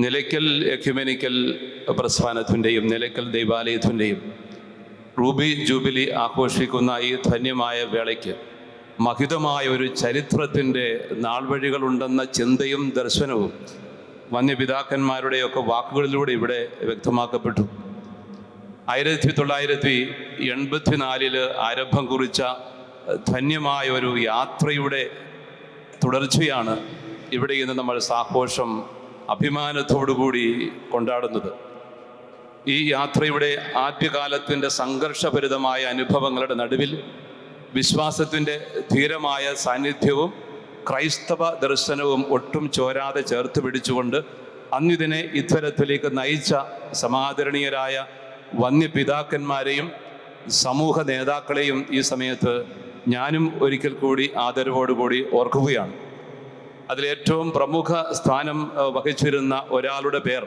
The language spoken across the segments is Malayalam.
നിലയ്ക്കൽ എക്യുമെനിക്കൽ പ്രസ്ഥാനത്തിന്റെയും നിലയ്ക്കൽ ദൈവാലയത്തിന്റെയും റൂബി ജൂബിലി ആഘോഷിക്കുന്ന ഈ ധന്യമായ വേളയ്ക്ക് മഹിതമായ ഒരു ചരിത്രത്തിന്റെ നാൾവഴികളുണ്ടെന്ന ചിന്തയും ദർശനവും വന്യപിതാക്കന്മാരുടെയൊക്കെ വാക്കുകളിലൂടെ ഇവിടെ വ്യക്തമാക്കപ്പെട്ടു. ആയിരത്തി തൊള്ളായിരത്തി എൺപത്തിനാലിൽ ആരംഭം കുറിച്ച ധന്യമായ ഒരു യാത്രയുടെ തുടർച്ചയാണ് ഇവിടെ ഇന്ന് നമ്മൾ സാഘോഷം അഭിമാനത്തോടുകൂടി കൊണ്ടാടുന്നത്. ഈ യാത്രയുടെ ആദ്യകാലത്തിന്റെ സംഘർഷഭരിതമായ അനുഭവങ്ങളുടെ നടുവിൽ വിശ്വാസത്തിന്റെ ധീരമായ സാന്നിധ്യവും ക്രൈസ്തവ ദർശനവും ഒട്ടും ചോരാതെ ചേർത്ത് പിടിച്ചുകൊണ്ട് അന്നിതിനെ ഇത്തരത്തിലേക്ക് നയിച്ച സമാദരണീയരായ വന്യപിതാക്കന്മാരെയും സമൂഹ നേതാക്കളെയും ഈ സമയത്ത് ഞാനും ഒരിക്കൽ കൂടി ആദരവോടുകൂടി ഓർക്കുകയാണ്. അതിലേറ്റവും പ്രമുഖ സ്ഥാനം വഹിച്ചിരുന്ന ഒരാളുടെ പേർ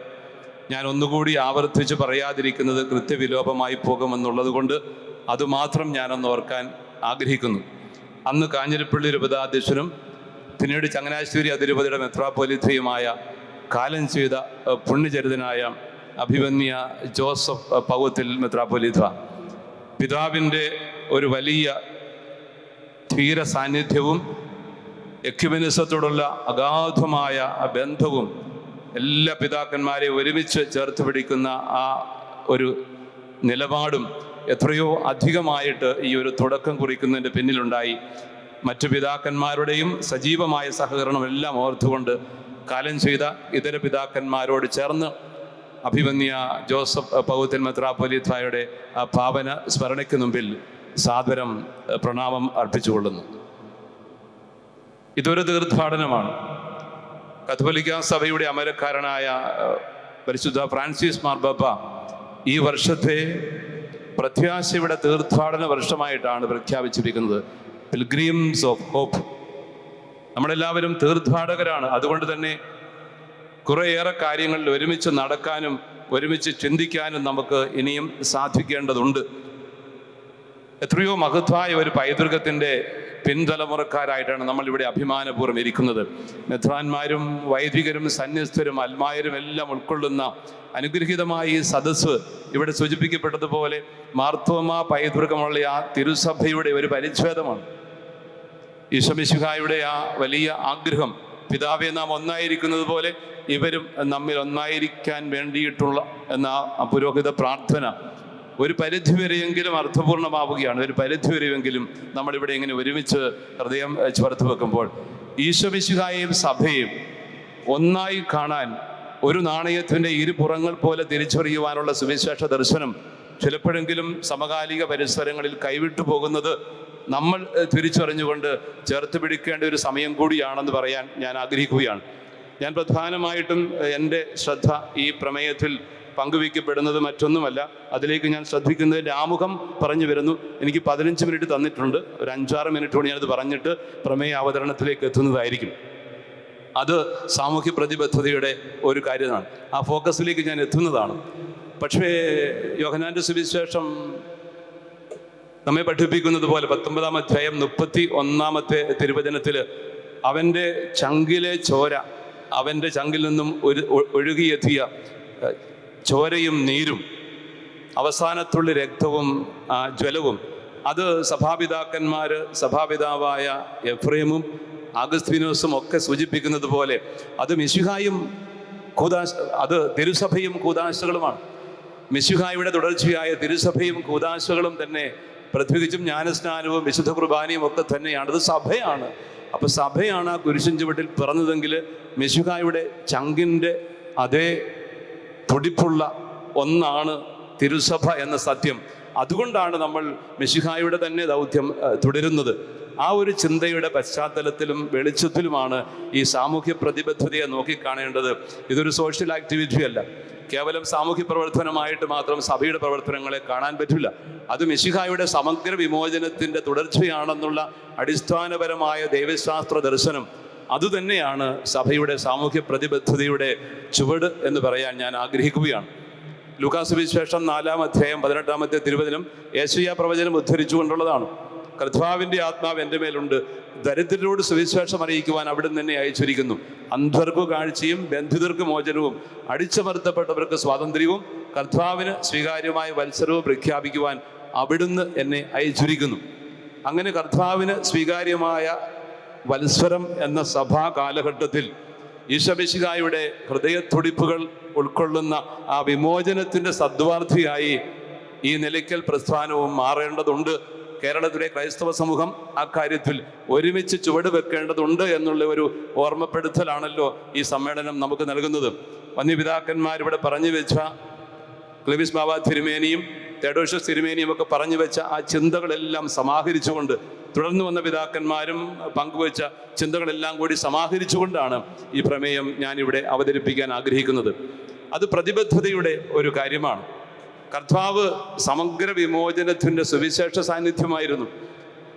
ഞാൻ ഒന്നുകൂടി ആവർത്തിച്ച് പറയാതിരിക്കുന്നത് കൃത്യവിലോപമായി പോകുമെന്നുള്ളത് കൊണ്ട് അതുമാത്രം ഞാനൊന്ന് ഓർക്കാൻ ആഗ്രഹിക്കുന്നു. അന്ന് കാഞ്ഞിരപ്പള്ളി രൂപതാധ്യക്ഷനും പിന്നീട് ചങ്ങനാശ്ശേരി അതിരൂപതയുടെ മെത്രാപ്പൊലിത്തയുമായ കാലം ചെയ്ത പുണ്യചരിതനായ അഭിമന്യ ജോസഫ് പൗത്തിൽ മെത്രാപ്പൊലിത്ത. പിതാവിന്റെ ഒരു വലിയ ധീര സാന്നിധ്യവും എക്യുമിനിസത്തോടുള്ള അഗാധമായ ആ ബന്ധവും എല്ലാ പിതാക്കന്മാരെയും ഒരുമിച്ച് ചേർത്ത് പിടിക്കുന്ന ആ ഒരു നിലപാടും എത്രയോ അധികമായിട്ട് ഈ ഒരു തുടക്കം കുറിക്കുന്നതിന്റെ പിന്നിലുണ്ടായി. മറ്റു പിതാക്കന്മാരുടെയും സജീവമായ സഹകരണമെല്ലാം ഓർത്തുകൊണ്ട് കാലം ചെയ്ത ഇതര പിതാക്കന്മാരോട് ചേർന്ന് അഭിമന്യ ജോസഫ് പൗത്തൻ മെത്രാപ്പൊലിത്തായുടെ ആ ഭാവന സ്മരണയ്ക്ക് മുമ്പിൽ സാദരം പ്രണാമം അർപ്പിച്ചുകൊള്ളുന്നു. ഇതൊരു തീർത്ഥാടനമാണ്. കത്തോലിക്ക സഭയുടെ അമരക്കാരനായ പരിശുദ്ധ ഫ്രാൻസിസ് മാർബപ്പ ഈ വർഷത്തെ പ്രത്യാശയുടെ തീർത്ഥാടന വർഷമായിട്ടാണ് പ്രഖ്യാപിച്ചിരിക്കുന്നത്. പിൽഗ്രീംസ് ഓഫ് ഹോപ്പ് നമ്മളെല്ലാവരും തീർത്ഥാടകരാണ്. അതുകൊണ്ട് തന്നെ കുറേയേറെ കാര്യങ്ങളിൽ ഒരുമിച്ച് നടക്കാനും ഒരുമിച്ച് ചിന്തിക്കാനും നമുക്ക് ഇനിയും സാധിക്കേണ്ടതുണ്ട്. എത്രയോ മഹത്വായ ഒരു പൈതൃകത്തിന്റെ പിൻതലമുറക്കാരായിട്ടാണ് നമ്മൾ ഇവിടെ അഭിമാനപൂർവം ഇരിക്കുന്നത്. മെത്രാന്മാരും വൈദികരും സന്യസ്തരും അൽമായരും എല്ലാം ഉൾക്കൊള്ളുന്ന അനുഗ്രഹീതമായ ഈ സദസ്സ് ഇവിടെ സൂചിപ്പിക്കപ്പെട്ടതുപോലെ മാർത്തോമ പൈതൃകമുള്ള ആ തിരുസഭയുടെ ഒരു പരിച്ഛേദമാണ്. ഈശ്വമിശുഹായുടെ ആ വലിയ ആഗ്രഹം പിതാവെ നാം ഒന്നായിരിക്കുന്നത് പോലെ ഇവരും നമ്മിൽ ഒന്നായിരിക്കാൻ വേണ്ടിയിട്ടുള്ള എന്ന പുരോഹിത പ്രാർത്ഥന ഒരു പരിധിവരെയെങ്കിലും അർത്ഥപൂർണമാവുകയാണ്. ഒരു പരിധിവരെയെങ്കിലും നമ്മളിവിടെ ഇങ്ങനെ ഒരുമിച്ച് ഹൃദയം ചേർത്ത് വെക്കുമ്പോൾ ഈശ്വമിശുഹായും സഭയും ഒന്നായി കാണാൻ ഒരു നാണയത്തിന്റെ ഇരുപുറങ്ങൾ പോലെ തിരിച്ചറിയുവാനുള്ള സുവിശേഷ ദർശനം ചിലപ്പോഴെങ്കിലും സമകാലിക പരിസരങ്ങളിൽ കൈവിട്ടു പോകുന്നത് നമ്മൾ തിരിച്ചറിഞ്ഞുകൊണ്ട് ചേർത്ത് പിടിക്കേണ്ട ഒരു സമയം കൂടിയാണെന്ന് പറയാൻ ഞാൻ ആഗ്രഹിക്കുകയാണ്. ഞാൻ പ്രധാനമായിട്ടും എന്റെ ശ്രദ്ധ ഈ പ്രമേയത്തിൽ പങ്കുവയ്ക്കപ്പെടുന്നത് മറ്റൊന്നുമല്ല. അതിലേക്ക് ഞാൻ ശ്രദ്ധിക്കുന്നതിന്റെ ആമുഖം പറഞ്ഞു വരുന്നു. എനിക്ക് പതിനഞ്ച് മിനിറ്റ് തന്നിട്ടുണ്ട്. ഒരു അഞ്ചാറ് മിനിറ്റ് കൊണ്ട് ഞാനത് പറഞ്ഞിട്ട് പ്രമേയ അവതരണത്തിലേക്ക് എത്തുന്നതായിരിക്കും. അത് സാമൂഹ്യ പ്രതിബദ്ധതയുടെ ഒരു കാര്യമാണ്. ആ ഫോക്കസിലേക്ക് ഞാൻ എത്തുന്നതാണ്. പക്ഷേ യോഹനാന്റെ സുവിശേഷം നമ്മെ പഠിപ്പിക്കുന്നത് പോലെ പത്തൊമ്പതാം അധ്യായം മുപ്പത്തി ഒന്നാമത്തെ തിരുവചനത്തിൽ അവന്റെ ചങ്കിലെ ചോര അവന്റെ ചങ്കിൽ നിന്നും ഒരു ഒഴുകിയെത്തിയ ചോരയും നീരും അവസാനത്തുള്ള രക്തവും ജ്വലവും അത് സഭാപിതാക്കന്മാർ സഭാപിതാവായ എഫ്രേമും ആഗസ്തീനോസും ഒക്കെ സൂചിപ്പിക്കുന്നത് പോലെ അത് മിശുഹായും കൂതാശ അത് തിരുസഭയും കൂതാശകളുമാണ്. മിശുഹായുടെ തുടർച്ചയായ തിരുസഭയും കൂതാശകളും തന്നെ പ്രത്യേകിച്ചും ജ്ഞാനസ്നാനവും വിശുദ്ധ കുർബാനയും ഒക്കെ തന്നെയാണ്. അത് സഭയാണ്. അപ്പൊ സഭയാണ് ആ കുരിശൻ ചുവട്ടിൽ പിറന്നതെങ്കിൽ മിശുഹായുടെ ചങ്കിന്റെ അതേ തുടിപ്പുള്ള ഒന്നാണ് തിരുസഭ എന്ന സത്യം. അതുകൊണ്ടാണ് നമ്മൾ മിശിഹായുടെ തന്നെ ദൗത്യം തുടരുന്നത്. ആ ഒരു ചിന്തയുടെ പശ്ചാത്തലത്തിലും വെളിച്ചത്തിലുമാണ് ഈ സാമൂഹ്യ പ്രതിബദ്ധതയെ നോക്കിക്കാണേണ്ടത്. ഇതൊരു സോഷ്യൽ ആക്ടിവിറ്റി അല്ല. കേവലം സാമൂഹ്യ പ്രവർത്തനമായിട്ട് മാത്രം സഭയുടെ പ്രവർത്തനങ്ങളെ കാണാൻ പറ്റില്ല. അത് മിശിഹായുടെ സമഗ്ര വിമോചനത്തിന്റെ തുടർച്ചയാണെന്നുള്ള അടിസ്ഥാനപരമായ ദൈവശാസ്ത്ര ദർശനം അതുതന്നെയാണ് സഭയുടെ സാമൂഹ്യ പ്രതിബദ്ധതയുടെ ചുവട് എന്ന് പറയാൻ ഞാൻ ആഗ്രഹിക്കുകയാണ്. ലൂക്കാസ് വിശേഷം നാലാം അധ്യായം പതിനെട്ടാമത്തെ തിരുവചനം യേശുയ പ്രവചനം ഉദ്ധരിച്ചുകൊണ്ടുള്ളതാണ് കർത്താവിന്റെ ആത്മാവ് എന്റെ മേലുണ്ട്. ദരിദ്രരോട് സുവിശേഷം അറിയിക്കുവാൻ അവിടുന്ന് തന്നെ അയച്ചിരിക്കുന്നു. അന്ധർക്ക് കാഴ്ചയും ബന്ധിതർക്ക് മോചനവും അടിച്ചമർത്തപ്പെട്ടവർക്ക് സ്വാതന്ത്ര്യവും കർത്താവിന് സ്വീകാര്യമായ വത്സരവും പ്രഖ്യാപിക്കുവാൻ അവിടുന്ന് എന്നെ അയച്ചിരിക്കുന്നു. അങ്ങനെ കർത്താവിന് സ്വീകാര്യമായ വത്സരം എന്ന സഭാ കാലഘട്ടത്തിൽ ഈശമിശികായുടെ ഹൃദയത്തുടിപ്പുകൾ ഉൾക്കൊള്ളുന്ന ആ വിമോചനത്തിന്റെ സദ്വാർത്ഥിയായി ഈ നിലയ്ക്കൽ പ്രസ്ഥാനവും മാറേണ്ടതുണ്ട്. കേരളത്തിലെ ക്രൈസ്തവ സമൂഹം അക്കാര്യത്തിൽ ഒരുമിച്ച് ചുവട് വെക്കേണ്ടതുണ്ട് എന്നുള്ള ഒരു ഓർമ്മപ്പെടുത്തലാണല്ലോ ഈ സമ്മേളനം നമുക്ക് നൽകുന്നത്. വന്യപിതാക്കന്മാരിവിടെ പറഞ്ഞു വെച്ച ക്ലിവിസ് ബാബ തിരുമേനിയും തേഡോഷസ് തിരുമേനിയും ഒക്കെ പറഞ്ഞു വെച്ച ആ ചിന്തകളെല്ലാം സമാഹരിച്ചുകൊണ്ട് തുടർന്ന് വന്ന പിതാക്കന്മാരും പങ്കുവച്ച ചിന്തകളെല്ലാം കൂടി സമാഹരിച്ചുകൊണ്ടാണ് ഈ പ്രമേയം ഞാനിവിടെ അവതരിപ്പിക്കാൻ ആഗ്രഹിക്കുന്നത്. അത് പ്രതിബദ്ധതയുടെ ഒരു കാര്യമാണ്. കർത്താവ് സമഗ്ര വിമോചനത്തിന്റെ സുവിശേഷ സാന്നിധ്യമായിരുന്നു.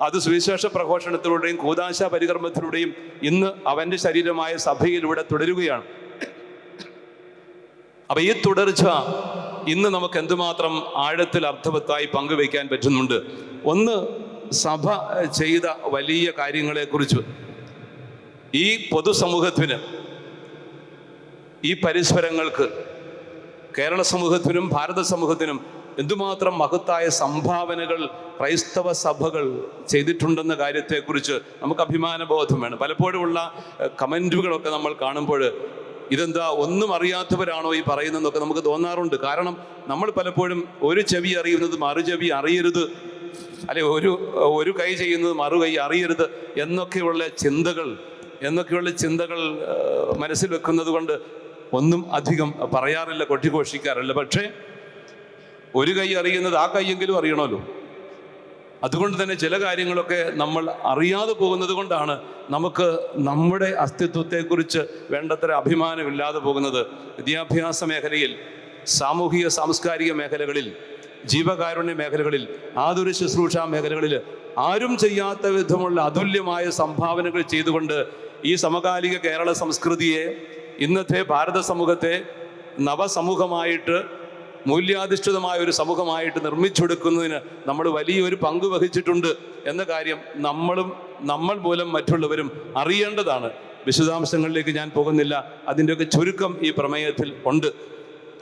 അത് സുവിശേഷ പ്രഘോഷണത്തിലൂടെയും കൂതാശ പരികർമ്മത്തിലൂടെയും ഇന്ന് അവന്റെ ശരീരമായ സഭയിലൂടെ തുടരുകയാണ്. അപ്പൊ ഈ തുടർച്ച ഇന്ന് നമുക്ക് എന്തുമാത്രം ആഴത്തിൽ അർത്ഥവത്തായി പങ്കുവയ്ക്കാൻ പറ്റുന്നുണ്ട്? ഒന്ന് സഭ ചെയ്ത വലിയ കാര്യങ്ങളെക്കുറിച്ച് ഈ പൊതുസമൂഹത്തിന് ഈ പരിസരങ്ങൾക്ക് കേരള സമൂഹത്തിനും ഭാരത സമൂഹത്തിനും എന്തുമാത്രം മഹത്തായ സംഭാവനകൾ ക്രൈസ്തവ സഭകൾ ചെയ്തിട്ടുണ്ടെന്ന കാര്യത്തെക്കുറിച്ച് നമുക്ക് അഭിമാനബോധം വേണം. പലപ്പോഴുമുള്ള കമന്റുകളൊക്കെ നമ്മൾ കാണുമ്പോൾ ഇതെന്താ ഒന്നും അറിയാത്തവരാണോ ഈ പറയുന്നതെന്നൊക്കെ നമുക്ക് തോന്നാറുണ്ട്. കാരണം നമ്മൾ പലപ്പോഴും ഒരു ചെവി അറിയുന്നത് മറു ചെവി അറിയരുത് അല്ലെ ഒരു ഒരു കൈ ചെയ്യുന്നത് മറു കൈ അറിയരുത് എന്നൊക്കെയുള്ള ചിന്തകൾ എന്നൊക്കെയുള്ള ചിന്തകൾ മനസ്സിൽ വെക്കുന്നത് കൊണ്ട് ഒന്നും അധികം പറയാറില്ല കൊട്ടിഘോഷിക്കാറില്ല. പക്ഷേ ഒരു കൈ അറിയുന്നത് ആ കൈയെങ്കിലും അറിയണമല്ലോ. അതുകൊണ്ട് തന്നെ ചില കാര്യങ്ങളൊക്കെ നമ്മൾ അറിയാതെ പോകുന്നത് കൊണ്ടാണ് നമുക്ക് നമ്മുടെ അസ്തിത്വത്തെക്കുറിച്ച് വേണ്ടത്ര അഭിമാനമില്ലാതെ പോകുന്നത്. വിദ്യാഭ്യാസ മേഖലയിൽ സാമൂഹിക സാംസ്കാരിക മേഖലകളിൽ ജീവകാരുണ്യ മേഖലകളിൽ ആതുര ശുശ്രൂഷ മേഖലകളിൽ ആരും ചെയ്യാത്ത വിധമുള്ള അതുല്യമായ സംഭാവനകൾ ചെയ്തുകൊണ്ട് ഈ സമകാലിക കേരള സംസ്കൃതിയെ ഇന്നത്തെ ഭാരത സമൂഹത്തെ നവസമൂഹമായിട്ട് മൂല്യാധിഷ്ഠിതമായ ഒരു സമൂഹമായിട്ട് നിർമ്മിച്ചെടുക്കുന്നതിന് നമ്മൾ വലിയൊരു പങ്ക് വഹിച്ചിട്ടുണ്ട് എന്ന കാര്യം നമ്മളും നമ്മൾ മൂലം മറ്റുള്ളവരും അറിയേണ്ടതാണ്. വിശദാംശങ്ങളിലേക്ക് ഞാൻ പോകുന്നില്ല. അതിന്റെയൊക്കെ ചുരുക്കം ഈ പ്രമേയത്തിൽ ഉണ്ട്.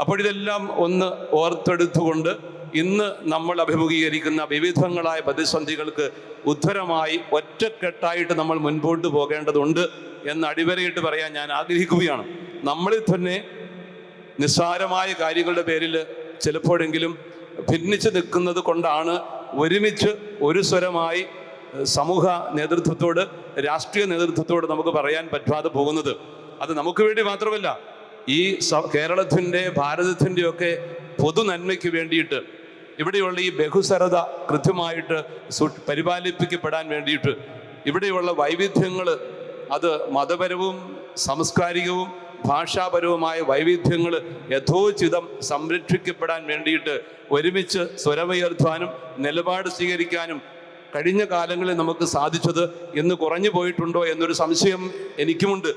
അപ്പോൾ ഇതെല്ലാം ഒന്ന് ഓർത്തെടുത്തുകൊണ്ട് ഇന്ന് നമ്മൾ അഭിമുഖീകരിക്കുന്ന വിവിധങ്ങളായ പ്രതിസന്ധികൾക്ക് ഉദ്ധരമായി ഒറ്റക്കെട്ടായിട്ട് നമ്മൾ മുൻപോട്ട് പോകേണ്ടതുണ്ട് എന്ന് അടിവരയിട്ട് പറയാൻ ഞാൻ ആഗ്രഹിക്കുകയാണ്. നമ്മളിൽ തന്നെ നിസ്സാരമായ കാര്യങ്ങളുടെ പേരിൽ ചിലപ്പോഴെങ്കിലും ഭിന്നിച്ച് നിൽക്കുന്നത് കൊണ്ടാണ് ഒരുമിച്ച് ഒരു സ്വരമായി സമൂഹ നേതൃത്വത്തോട് രാഷ്ട്രീയ നേതൃത്വത്തോട് നമുക്ക് പറയാൻ പറ്റാതെ പോകുന്നത്. അത് നമുക്ക് വേണ്ടി മാത്രമല്ല ഈ കേരളത്തിന്റെ ഭാരതത്തിന്റെയൊക്കെ പൊതു നന്മയ്ക്ക് വേണ്ടിയിട്ട് ഇവിടെയുള്ള ഈ ബഹുസരത കൃത്യമായിട്ട് പരിപാലിപ്പിക്കപ്പെടാൻ വേണ്ടിയിട്ട് ഇവിടെയുള്ള വൈവിധ്യങ്ങൾ അത് മതപരവും സാംസ്കാരികവും ഭാഷാപരവുമായ വൈവിധ്യങ്ങൾ യഥോചിതം സംരക്ഷിക്കപ്പെടാൻ വേണ്ടിയിട്ട് ഒരുമിച്ച് സ്വരമുയർത്താനും നിലപാട് സ്വീകരിക്കാനും കഴിഞ്ഞ കാലങ്ങളിൽ നമുക്ക് സാധിച്ചത് ഇന്ന് കുറഞ്ഞു പോയിട്ടുണ്ടോ എന്നൊരു സംശയം എനിക്കുമുണ്ട്.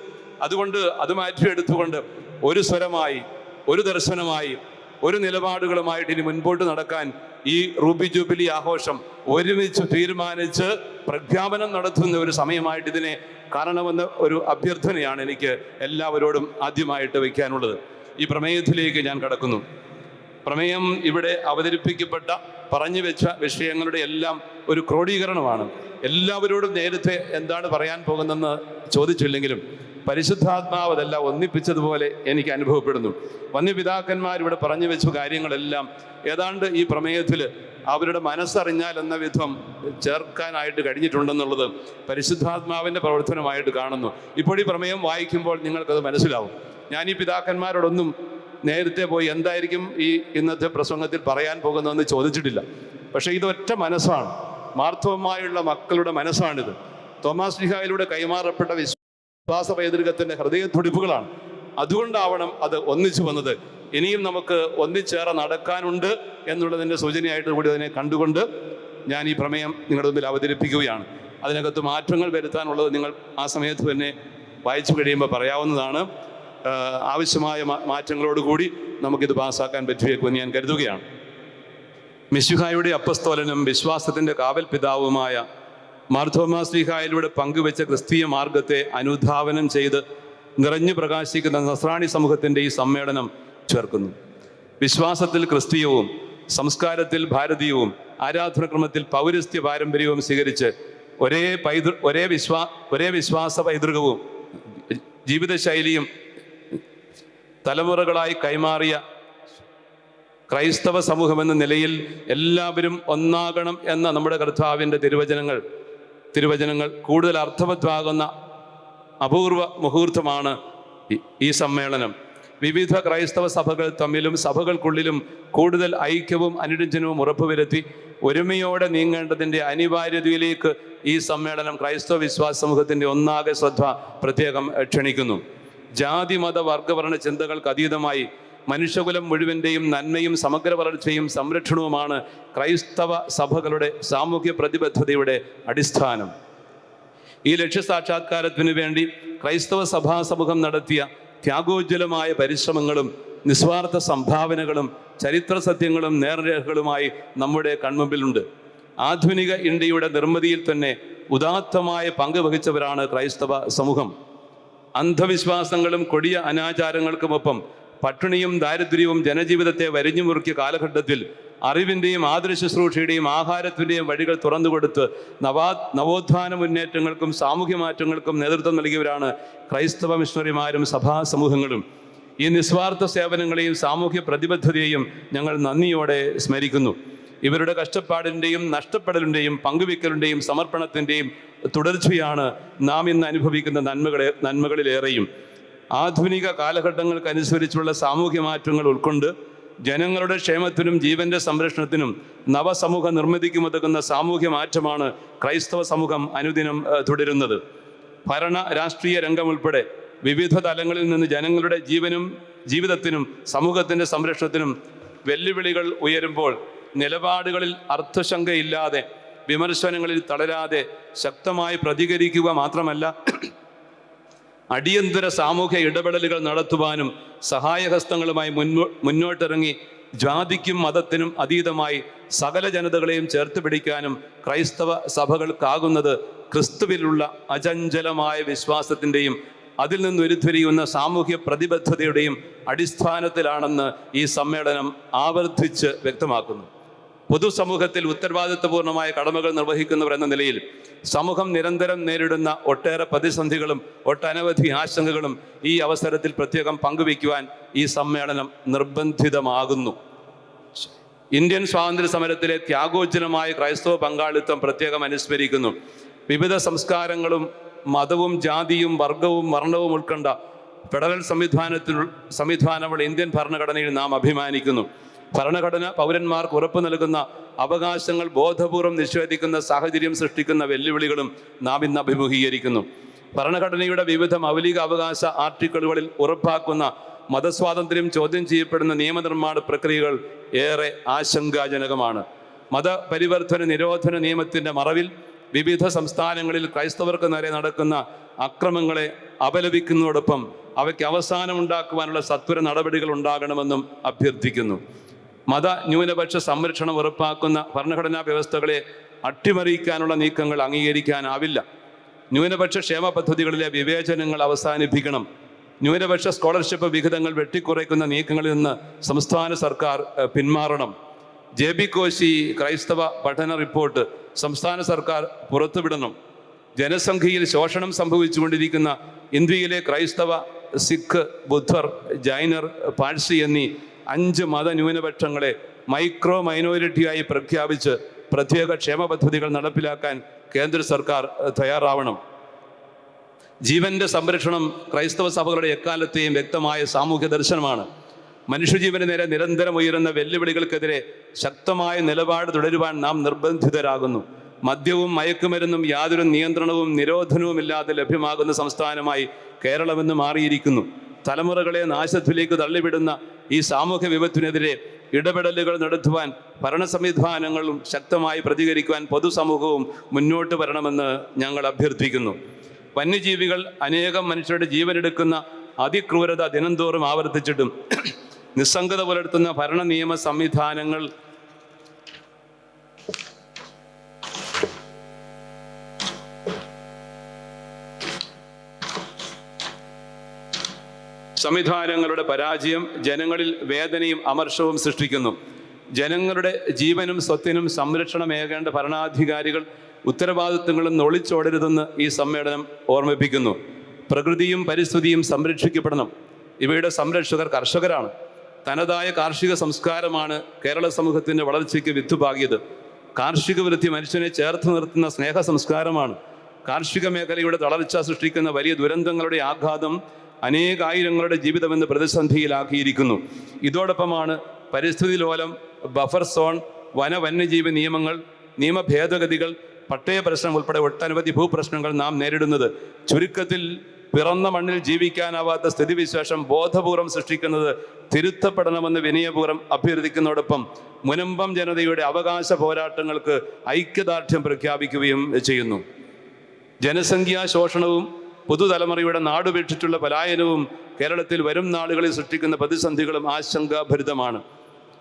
അതുകൊണ്ട് അത് മാറ്റിയെടുത്തുകൊണ്ട് ഒരു സ്വരമായി ഒരു ദർശനമായി ഒരു നിലപാടുകളുമായിട്ട് ഇനി മുൻപോട്ട് നടക്കാൻ ഈ റൂബി ജൂബിലി ആഘോഷം ഒരുമിച്ച് തീരുമാനിച്ച് പ്രഖ്യാപനം നടത്തുന്ന ഒരു സമയമായിട്ട് ഇതിനെ കാണണമെന്ന ഒരു അഭ്യർത്ഥനയാണ് എനിക്ക് എല്ലാവരോടും ആദ്യമായിട്ട് വയ്ക്കാനുള്ളത്. ഈ പ്രമേയത്തിലേക്ക് ഞാൻ കടക്കുന്നു. പ്രമേയം ഇവിടെ അവതരിപ്പിക്കപ്പെട്ട പറഞ്ഞു വെച്ച വിഷയങ്ങളുടെ എല്ലാം ഒരു ക്രോഡീകരണമാണ്. എല്ലാവരോടും നേരത്തെ എന്താണ് പറയാൻ പോകുന്നതെന്ന് ചോദിച്ചില്ലെങ്കിലും പരിശുദ്ധാത്മാവ് അതെല്ലാം ഒന്നിപ്പിച്ചതുപോലെ എനിക്ക് അനുഭവപ്പെടുന്നു. വന്യപിതാക്കന്മാർ ഇവിടെ പറഞ്ഞു വെച്ച കാര്യങ്ങളെല്ലാം ഏതാണ്ട് ഈ പ്രമേയത്തിൽ അവരുടെ മനസ്സറിഞ്ഞാൽ എന്ന വിധം ചേർക്കാനായിട്ട് കഴിഞ്ഞിട്ടുണ്ടെന്നുള്ളത് പരിശുദ്ധാത്മാവിന്റെ പ്രവർത്തനമായിട്ട് കാണുന്നു. ഇപ്പോൾ ഈ പ്രമേയം വായിക്കുമ്പോൾ നിങ്ങൾക്കത് മനസ്സിലാവും. ഞാൻ ഈ പിതാക്കന്മാരോടൊന്നും നേരത്തെ പോയി എന്തായിരിക്കും ഈ ഇന്നത്തെ പ്രസംഗത്തിൽ പറയാൻ പോകുന്നതെന്ന് ചോദിച്ചിട്ടില്ല. പക്ഷേ ഇതൊറ്റ മനസ്സാണ്. മാർത്തവമായുള്ള മക്കളുടെ മനസ്സാണിത്. തോമാസ് ലിഹായിലൂടെ കൈമാറപ്പെട്ട വിശ്വാസ ഹൃദയ തുടിപ്പുകളാണ്. അതുകൊണ്ടാവണം അത് ഒന്നിച്ചു വന്നത്. ഇനിയും നമുക്ക് ഒന്നിച്ചേറെ നടക്കാനുണ്ട് എന്നുള്ളതിന്റെ സൂചനയായിട്ട് കൂടി അതിനെ കണ്ടുകൊണ്ട് ഞാൻ ഈ പ്രമേയം നിങ്ങളുടെ മുമ്പിൽ അവതരിപ്പിക്കുകയാണ്. അതിനകത്ത് മാറ്റങ്ങൾ വരുത്താനുള്ളത് നിങ്ങൾ ആ സമയത്ത് തന്നെ വായിച്ചു കഴിയുമ്പോൾ പറയാവുന്നതാണ്. ആവശ്യമായ മാറ്റങ്ങളോടുകൂടി നമുക്കിത് പാസ്സാക്കാൻ പറ്റുമെന്ന് ഞാൻ കരുതുകയാണ്. മിശുഹായുടെ അപ്പസ്തോലനും വിശ്വാസത്തിന്റെ കാവൽ പിതാവുമായ മാർത്തോമാ ശ്രീഹായിലൂടെ പങ്കുവെച്ച ക്രിസ്തീയ മാർഗത്തെ അനുധാവനം ചെയ്ത് നിറഞ്ഞു പ്രകാശിക്കുന്ന നസ്രാണി സമൂഹത്തിന്റെ ഈ സമ്മേളനം ചേർക്കുന്നു. വിശ്വാസത്തിൽ ക്രിസ്തീയവും സംസ്കാരത്തിൽ ഭാരതീയവും ആരാധനക്രമത്തിൽ പൗരസ്ത്യ പാരമ്പര്യവും സ്വീകരിച്ച് ഒരേ പൈതൃ ഒരേ വിശ്വാ ഒരേ വിശ്വാസ പൈതൃകവും ജീവിതശൈലിയും തലമുറകളായി കൈമാറിയ ക്രൈസ്തവ സമൂഹമെന്ന നിലയിൽ എല്ലാവരും ഒന്നാകണം എന്ന നമ്മുടെ കർത്താവിന്റെ തിരുവചനങ്ങൾ തിരുവചനങ്ങൾ കൂടുതൽ അർത്ഥവത്വാകുന്ന അപൂർവ മുഹൂർത്തമാണ് ഈ- സമ്മേളനം. വിവിധ ക്രൈസ്തവ സഭകൾ തമ്മിലും സഭകൾക്കുള്ളിലും കൂടുതൽ ഐക്യവും അനുരഞ്ജനവും ഉറപ്പുവരുത്തി ഒരുമയോടെ നീങ്ങേണ്ടതിന്റെ അനിവാര്യതയിലേക്ക് ഈ സമ്മേളനം ക്രൈസ്തവ വിശ്വാസ സമൂഹത്തിന്റെ ഒന്നാകെ ശ്രദ്ധ പ്രത്യേകം ക്ഷണിക്കുന്നു. ജാതി മത വർഗവർണ ചിന്തകൾക്ക് അതീതമായി മനുഷ്യകുലം മുഴുവന്റെയും നന്മയും സമഗ്ര വളർച്ചയും സംരക്ഷണവുമാണ് ക്രൈസ്തവ സഭകളുടെ സാമൂഹ്യ പ്രതിബദ്ധതയുടെ അടിസ്ഥാനം. ഈ ലക്ഷ്യസാക്ഷാത്കാരത്തിനു വേണ്ടി ക്രൈസ്തവ സഭാ സമൂഹം നടത്തിയ ത്യാഗോജ്വലമായ പരിശ്രമങ്ങളും നിസ്വാർത്ഥ സംഭാവനകളും ചരിത്ര സത്യങ്ങളും നേർരേഖകളുമായി നമ്മുടെ കൺമുമ്പിലുണ്ട്. ആധുനിക ഇന്ത്യയുടെ നിർമ്മിതിയിൽ തന്നെ ഉദാത്തമായ പങ്ക് വഹിച്ചവരാണ് ക്രൈസ്തവ സമൂഹം. അന്ധവിശ്വാസങ്ങളും കൊടിയ അനാചാരങ്ങൾക്കുമൊപ്പം പട്ടിണിയും ദാരിദ്ര്യവും ജനജീവിതത്തെ വരിഞ്ഞു മുറുക്കിയ കാലഘട്ടത്തിൽ അറിവിന്റെയും ആതുര ശുശ്രൂഷയുടെയും ആഹാരത്തിന്റെയും വഴികൾ തുറന്നുകൊടുത്ത് നവാ നവോത്ഥാന മുന്നേറ്റങ്ങൾക്കും സാമൂഹ്യ മാറ്റങ്ങൾക്കും നേതൃത്വം നൽകിയവരാണ് ക്രൈസ്തവ മിഷണറിമാരും സഭാ സമൂഹങ്ങളും ഈ നിസ്വാർത്ഥ സേവനങ്ങളെയും സാമൂഹ്യ പ്രതിബദ്ധതയെയും ഞങ്ങൾ നന്ദിയോടെ സ്മരിക്കുന്നു. ഇവരുടെ കഷ്ടപ്പാടിന്റെയും നഷ്ടപ്പെടലിന്റെയും പങ്കുവെക്കലിന്റെയും സമർപ്പണത്തിന്റെയും തുടർച്ചയാണ് നാം ഇന്ന് അനുഭവിക്കുന്ന നന്മകളെ നന്മകളിലേറെയും. ആധുനിക കാലഘട്ടങ്ങൾക്കനുസരിച്ചുള്ള സാമൂഹ്യ മാറ്റങ്ങൾ ഉൾക്കൊണ്ട് ജനങ്ങളുടെ ക്ഷേമത്തിനും ജീവന്റെ സംരക്ഷണത്തിനും നവസമൂഹ നിർമ്മിതിക്കും ഒതുക്കുന്ന സാമൂഹ്യ മാറ്റമാണ് ക്രൈസ്തവ സമൂഹം അനുദിനം തുടരുന്നത്. ഭരണ രാഷ്ട്രീയ രംഗം ഉൾപ്പെടെ വിവിധ തലങ്ങളിൽ നിന്ന് ജനങ്ങളുടെ ജീവനും ജീവിതത്തിനും സമൂഹത്തിന്റെ സംരക്ഷണത്തിനും വെല്ലുവിളികൾ ഉയരുമ്പോൾ നിലപാടുകളിൽ അർത്ഥശങ്കയില്ലാതെ വിമർശനങ്ങളിൽ തളരാതെ ശക്തമായി പ്രതികരിക്കുക മാത്രമല്ല അടിയന്തര സാമൂഹ്യ ഇടപെടലുകൾ നടത്തുവാനും സഹായഹസ്തങ്ങളുമായി മുന്നോ മുന്നോട്ടിറങ്ങി ജാതിക്കും മതത്തിനും അതീതമായി സകല ജനതകളെയും ചേർത്ത് പിടിക്കാനും ക്രൈസ്തവ സഭകൾക്കാകുന്നത് ക്രിസ്തുവിലുള്ള അചഞ്ചലമായ വിശ്വാസത്തിന്റെയും അതിൽ നിന്ന് ഉരുത്തിരിയുന്ന സാമൂഹ്യ പ്രതിബദ്ധതയുടെയും അടിസ്ഥാനത്തിലാണെന്ന് ഈ സമ്മേളനം ആവർത്തിച്ച് വ്യക്തമാക്കുന്നു. പൊതുസമൂഹത്തിൽ ഉത്തരവാദിത്വപൂർണമായ കടമകൾ നിർവഹിക്കുന്നവർ എന്ന നിലയിൽ സമൂഹം നിരന്തരം നേരിടുന്ന ഒട്ടേറെ പ്രതിസന്ധികളും ഒട്ടനവധി ആശങ്കകളും ഈ അവസരത്തിൽ പ്രത്യേകം പങ്കുവയ്ക്കുവാൻ ഈ സമ്മേളനം നിർബന്ധിതമാകുന്നു. ഇന്ത്യൻ സ്വാതന്ത്ര്യ സമരത്തിലെ ത്യാഗോജ്ജലമായ ക്രൈസ്തവ പങ്കാളിത്തം പ്രത്യേകം അനുസ്മരിക്കുന്നു. വിവിധ സംസ്കാരങ്ങളും മതവും ജാതിയും വർഗവും വർണവും ഉൾക്കൊണ്ട ഫെഡറൽ സംവിധാനത്തിൽ സംവിധാനമുള്ള ഇന്ത്യൻ ഭരണഘടനയിൽ നാം അഭിമാനിക്കുന്നു. ഭരണഘടന പൗരന്മാർക്ക് ഉറപ്പു നൽകുന്ന അവകാശങ്ങൾ ബോധപൂർവം നിഷേധിക്കുന്ന സാഹചര്യം സൃഷ്ടിക്കുന്ന വെല്ലുവിളികളും നാം ഇന്ന് അഭിമുഖീകരിക്കുന്നു. ഭരണഘടനയുടെ വിവിധ മൗലിക അവകാശ ആർട്ടിക്കിളുകളിൽ ഉറപ്പാക്കുന്ന മതസ്വാതന്ത്ര്യം ചോദ്യം ചെയ്യപ്പെടുന്ന നിയമനിർമ്മാണ പ്രക്രിയകൾ ഏറെ ആശങ്കാജനകമാണ്. മതപരിവർത്തന നിരോധന നിയമത്തിന്റെ മറവിൽ വിവിധ സംസ്ഥാനങ്ങളിൽ ക്രൈസ്തവർക്ക് നേരെ നടക്കുന്ന അക്രമങ്ങളെ അപലപിക്കുന്നതോടൊപ്പം അവയ്ക്ക് അവസാനം അവസാനമുണ്ടാക്കുവാനുള്ള സത്വര നടപടികൾ ഉണ്ടാകണമെന്നും അഭ്യർത്ഥിക്കുന്നു. മത ന്യൂനപക്ഷ സംരക്ഷണം ഉറപ്പാക്കുന്ന ഭരണഘടനാ വ്യവസ്ഥകളെ അട്ടിമറിക്കാനുള്ള നീക്കങ്ങൾ അംഗീകരിക്കാനാവില്ല. ന്യൂനപക്ഷ ക്ഷേമ പദ്ധതികളിലെ വിവേചനങ്ങൾ അവസാനിപ്പിക്കണം. ന്യൂനപക്ഷ സ്കോളർഷിപ്പ് വിഹിതങ്ങൾ വെട്ടിക്കുറയ്ക്കുന്ന നീക്കങ്ങളിൽ നിന്ന് സംസ്ഥാന സർക്കാർ പിന്മാറണം. ജെ ബി കോശി ക്രൈസ്തവ പഠന റിപ്പോർട്ട് സംസ്ഥാന സർക്കാർ പുറത്തുവിടണം. ജനസംഖ്യയിൽ ശോഷണം സംഭവിച്ചുകൊണ്ടിരിക്കുന്ന ഇന്ത്യയിലെ ക്രൈസ്തവ സിഖ് ബുദ്ധർ ജൈനർ പാഴ്സി എന്നീ അഞ്ച് മതന്യൂനപക്ഷങ്ങളെ മൈക്രോ മൈനോറിറ്റിയായി പ്രഖ്യാപിച്ച് പ്രത്യേക ക്ഷേമ പദ്ധതികൾ നടപ്പിലാക്കാൻ കേന്ദ്ര സർക്കാർ തയ്യാറാവണം. ജീവന്റെ സംരക്ഷണം ക്രൈസ്തവ സഭകളുടെ എക്കാലത്തെയും വ്യക്തമായ സാമൂഹ്യ ദർശനമാണ്. മനുഷ്യജീവന് നേരെ നിരന്തരം ഉയരുന്ന വെല്ലുവിളികൾക്കെതിരെ ശക്തമായ നിലപാട് തുടരുവാൻ നാം നിർബന്ധിതരാകുന്നു. മദ്യവും മയക്കുമരുന്നും യാതൊരു നിയന്ത്രണവും നിരോധനവും ഇല്ലാതെ ലഭ്യമാകുന്ന സംസ്ഥാനമായി കേരളമെന്ന് മാറിയിരിക്കുന്നു. തലമുറകളെ നാശത്തിലേക്ക് തള്ളിവിടുന്ന ഈ സാമൂഹ്യ വിപത്തിനെതിരെ ഇടപെടലുകൾ നടത്തുവാൻ ഭരണ സംവിധാനങ്ങളും ശക്തമായി പ്രതികരിക്കുവാൻ പൊതുസമൂഹവും മുന്നോട്ട് വരണമെന്ന് ഞങ്ങൾ അഭ്യർത്ഥിക്കുന്നു. വന്യജീവികൾ അനേകം മനുഷ്യരുടെ ജീവനെടുക്കുന്ന അതിക്രൂരത ദിനംതോറും ആവർത്തിച്ചിട്ടും നിസ്സംഗത പുലർത്തുന്ന ഭരണ നിയമ സംവിധാനങ്ങൾ സംവിധാനങ്ങളുടെ പരാജയം ജനങ്ങളിൽ വേദനയും അമർഷവും സൃഷ്ടിക്കുന്നു. ജനങ്ങളുടെ ജീവനും സ്വത്തിനും സംരക്ഷണമേകേണ്ട ഭരണാധികാരികൾ ഉത്തരവാദിത്വങ്ങളും നൊളിച്ചോടരുതെന്ന് ഈ സമ്മേളനം ഓർമ്മിപ്പിക്കുന്നു. പ്രകൃതിയും പരിസ്ഥിതിയും സംരക്ഷിക്കപ്പെടണം. ഇവയുടെ സംരക്ഷകർ കർഷകരാണ്. തനതായ കാർഷിക സംസ്കാരമാണ് കേരള സമൂഹത്തിന്റെ വളർച്ചയ്ക്ക് വിത്തുപാകിയത്. കാർഷിക വൃത്തി മനുഷ്യനെ ചേർത്ത് നിർത്തുന്ന സ്നേഹ സംസ്കാരമാണ്. കാർഷിക മേഖലയുടെ തളർച്ച സൃഷ്ടിക്കുന്ന വലിയ ദുരന്തങ്ങളുടെ ആഘാതം അനേകായിരങ്ങളുടെ ജീവിതമെന്ന് പ്രതിസന്ധിയിലാക്കിയിരിക്കുന്നു. ഇതോടൊപ്പമാണ് പരിസ്ഥിതി ലോലം ബഫർ സോൺ വന വന്യജീവി നിയമങ്ങൾ നിയമ ഭേദഗതികൾ പട്ടയ പ്രശ്നം ഉൾപ്പെടെ ഒട്ടനവധി ഭൂപ്രശ്നങ്ങൾ നാം നേരിടുന്നത്. ചുരുക്കത്തിൽ പിറന്ന മണ്ണിൽ ജീവിക്കാനാവാത്ത സ്ഥിതിവിശേഷം ബോധപൂർവം സൃഷ്ടിക്കുന്നത് തിരുത്തപ്പെടണമെന്ന് വിനയപൂർവം അഭ്യർത്ഥിക്കുന്നതോടൊപ്പം മുനമ്പം ജനതയുടെ അവകാശ പോരാട്ടങ്ങൾക്ക് ഐക്യദാർഢ്യം പ്രഖ്യാപിക്കുകയും ചെയ്യുന്നു. ജനസംഖ്യാ ശോഷണവും പുതുതലമുറയുടെ നാടുപേക്ഷിച്ചുള്ള പലായനവും കേരളത്തിൽ വരും നാളുകളിൽ സൃഷ്ടിക്കുന്ന പ്രതിസന്ധികളും ആശങ്കാഭരിതമാണ്.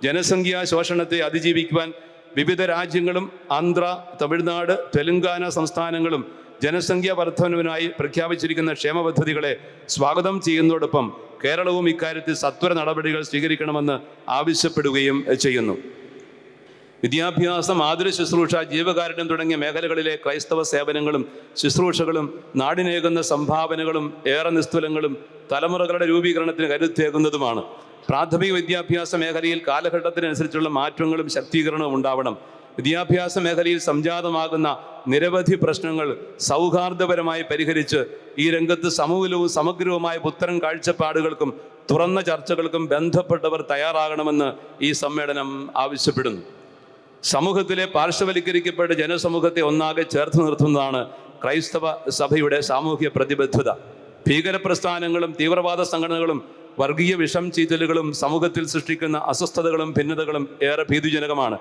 ജനസംഖ്യാ ശോഷണത്തെ അതിജീവിക്കുവാൻ വിവിധ രാജ്യങ്ങളും ആന്ധ്ര തമിഴ്നാട് തെലുങ്കാന സംസ്ഥാനങ്ങളും ജനസംഖ്യാ വർധനവിനായി പ്രഖ്യാപിച്ചിരിക്കുന്ന ക്ഷേമ പദ്ധതികളെ സ്വാഗതം ചെയ്യുന്നതോടൊപ്പം കേരളവും ഇക്കാര്യത്തിൽ സത്വര നടപടികൾ സ്വീകരിക്കണമെന്ന് ആവശ്യപ്പെടുകയും ചെയ്യുന്നു. വിദ്യാഭ്യാസം ആതുര ശുശ്രൂഷ ജീവകാരുണ്യം തുടങ്ങിയ മേഖലകളിലെ ക്രൈസ്തവ സേവനങ്ങളും ശുശ്രൂഷകളും നാടിനേകുന്ന സംഭാവനകളും ഏറെ നിസ്തുലങ്ങളും തലമുറകളുടെ രൂപീകരണത്തിന് കരുത്തേകുന്നതുമാണ്. പ്രാഥമിക വിദ്യാഭ്യാസ മേഖലയിൽ കാലഘട്ടത്തിനനുസരിച്ചുള്ള മാറ്റങ്ങളും ശക്തീകരണവും ഉണ്ടാവണം. വിദ്യാഭ്യാസ മേഖലയിൽ സംജാതമാകുന്ന നിരവധി പ്രശ്നങ്ങൾ സൗഹാർദ്ദപരമായി പരിഹരിച്ച് ഈ രംഗത്ത് സമൂലവും സമഗ്രവുമായ പുത്തരം കാഴ്ചപ്പാടുകൾക്കും തുറന്ന ചർച്ചകൾക്കും ബന്ധപ്പെട്ടവർ തയ്യാറാകണമെന്ന് ഈ സമ്മേളനം ആവശ്യപ്പെടുന്നു. സമൂഹത്തിലെ പാർശ്വവൽക്കരിക്കപ്പെട്ട ജനസമൂഹത്തെ ഒന്നാകെ ചേർത്ത് നിർത്തുന്നതാണ് ക്രൈസ്തവ സഭയുടെ സാമൂഹ്യ പ്രതിബദ്ധത. ഭീകരപ്രസ്ഥാനങ്ങളും തീവ്രവാദ സംഘടനകളും വർഗീയ വിഷം ചീറ്റലുകളും സമൂഹത്തിൽ സൃഷ്ടിക്കുന്ന അസ്വസ്ഥതകളും ഭിന്നതകളും ഏറെ ഭീതിജനകമാണ്.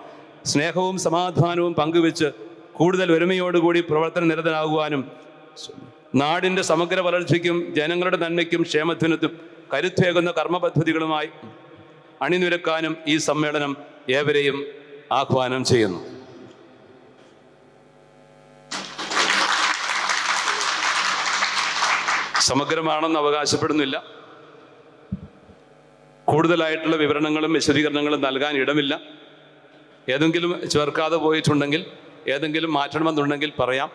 സ്നേഹവും സമാധാനവും പങ്കുവെച്ച് കൂടുതൽ ഒരുമയോടുകൂടി പ്രവർത്തന നിരതനാകുവാനും നാടിന്റെ സമഗ്ര വളർച്ചയ്ക്കും ജനങ്ങളുടെ നന്മയ്ക്കും ക്ഷേമത്തിനത്തും കരുത്തേകുന്ന കർമ്മപദ്ധതികളുമായി അണിനിരക്കാനും ഈ സമ്മേളനം ഏവരെയും ആഹ്വാനം ചെയ്യുന്നു. സമഗ്രമാണെന്ന് അവകാശപ്പെടുന്നില്ല. കൂടുതലായിട്ടുള്ള വിവരണങ്ങളും വിശദീകരണങ്ങളും നൽകാൻ ഇടമില്ല. ഏതെങ്കിലും ചേർക്കാതെ പോയിട്ടുണ്ടെങ്കിൽ ഏതെങ്കിലും മാറ്റണമെന്നുണ്ടെങ്കിൽ പറയാം.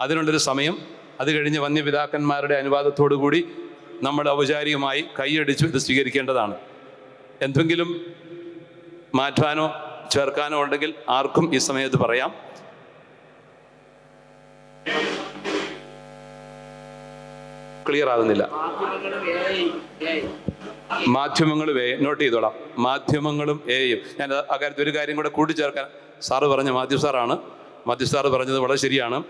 അതിനുള്ളൊരു സമയം. അത് കഴിഞ്ഞ് വന്യപിതാക്കന്മാരുടെ അനുവാദത്തോടു കൂടി നമ്മൾ ഔപചാരികമായി കൈയടിച്ചു ഇത് സ്വീകരിക്കേണ്ടതാണ്. എന്തെങ്കിലും മാറ്റാനോ ചേർക്കാനോ ഉണ്ടെങ്കിൽ ആർക്കും ഈ സമയത്ത് പറയാം. ക്ലിയർ ആകുന്നില്ല. മാധ്യമങ്ങളും എ നോട്ട് ചെയ്തോളാം. മാധ്യമങ്ങളും എയും. ഞാൻ ആ കാര്യത്തിൽ ഒരു കാര്യം കൂടെ കൂട്ടിച്ചേർക്കാൻ സാറ് പറഞ്ഞ മാധ്യമ സാറാണ്. മാധ്യമ സാറ് പറഞ്ഞത് വളരെ ശരിയാണ്.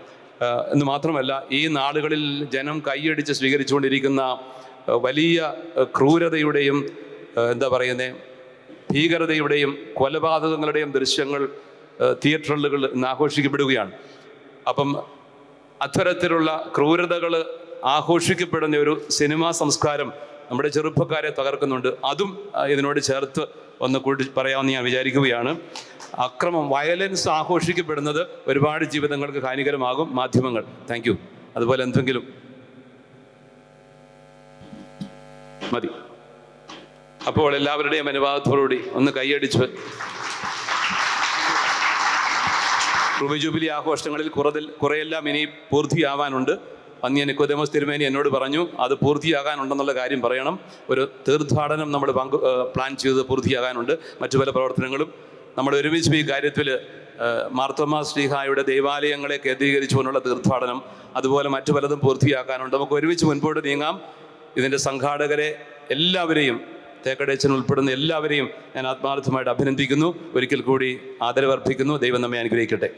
എന്ന് മാത്രമല്ല ഈ നാളുകളിൽ ജനം കൈയടിച്ച് സ്വീകരിച്ചുകൊണ്ടിരിക്കുന്ന വലിയ ക്രൂരതയുടെയും എന്താ പറയുന്നത് ഭീകരതയുടെയും കൊലപാതകങ്ങളുടെയും ദൃശ്യങ്ങൾ തിയേറ്ററുകൾ ഇന്ന് ആഘോഷിക്കപ്പെടുകയാണ്. അപ്പം അത്തരത്തിലുള്ള ക്രൂരതകൾ ആഘോഷിക്കപ്പെടുന്ന ഒരു സിനിമാ സംസ്കാരം നമ്മുടെ ചെറുപ്പക്കാരെ തകർക്കുന്നുണ്ട്. അതും ഇതിനോട് ചേർത്ത് ഒന്ന് കൂട്ടി പറയാമെന്ന് ഞാൻ വിചാരിക്കുകയാണ്. അക്രമം വയലൻസ് ആഘോഷിക്കപ്പെടുന്നത് ഒരുപാട് ജീവിതങ്ങൾക്ക് ഹാനികരമാകും. മാധ്യമങ്ങൾ താങ്ക് അതുപോലെ എന്തെങ്കിലും? മതി. അപ്പോൾ എല്ലാവരുടെയും അനുവാദത്തോടുകൂടി ഒന്ന് കൈയടിച്ച്. റുബി ജൂബിലി ആഘോഷങ്ങളിൽ കുറതിൽ കുറെയെല്ലാം ഇനി പൂർത്തിയാവാനുണ്ട്. അന്ന് നിക്കോദേമോസ് തിരുമേനി എന്നോട് പറഞ്ഞു അത് പൂർത്തിയാകാനുണ്ടെന്നുള്ള കാര്യം പറയണം. ഒരു തീർത്ഥാടനം നമ്മൾ പങ്ക് പ്ലാൻ ചെയ്ത് പൂർത്തിയാകാനുണ്ട്. മറ്റു പല പ്രവർത്തനങ്ങളും നമ്മൾ ഒരുമിച്ച് ഈ കാര്യത്തിൽ മാർത്തോമ ശ്രീഹായുടെ ദൈവാലയങ്ങളെ കേന്ദ്രീകരിച്ചുകൊണ്ടുള്ള തീർത്ഥാടനം അതുപോലെ മറ്റു പലതും പൂർത്തിയാക്കാനുണ്ട്. നമുക്ക് ഒരുമിച്ച് മുൻപോട്ട് നീങ്ങാം. ഇതിന്റെ സംഘാടകരെ എല്ലാവരെയും തേക്കടേച്ചൻ ഉൾപ്പെടുന്ന എല്ലാവരെയും ഞാൻ ആത്മാർത്ഥമായിട്ട് അഭിനന്ദിക്കുന്നു. ഒരിക്കൽ കൂടി ആദരവർപ്പിക്കുന്നു. ദൈവം നമ്മെ അനുഗ്രഹിക്കട്ടെ.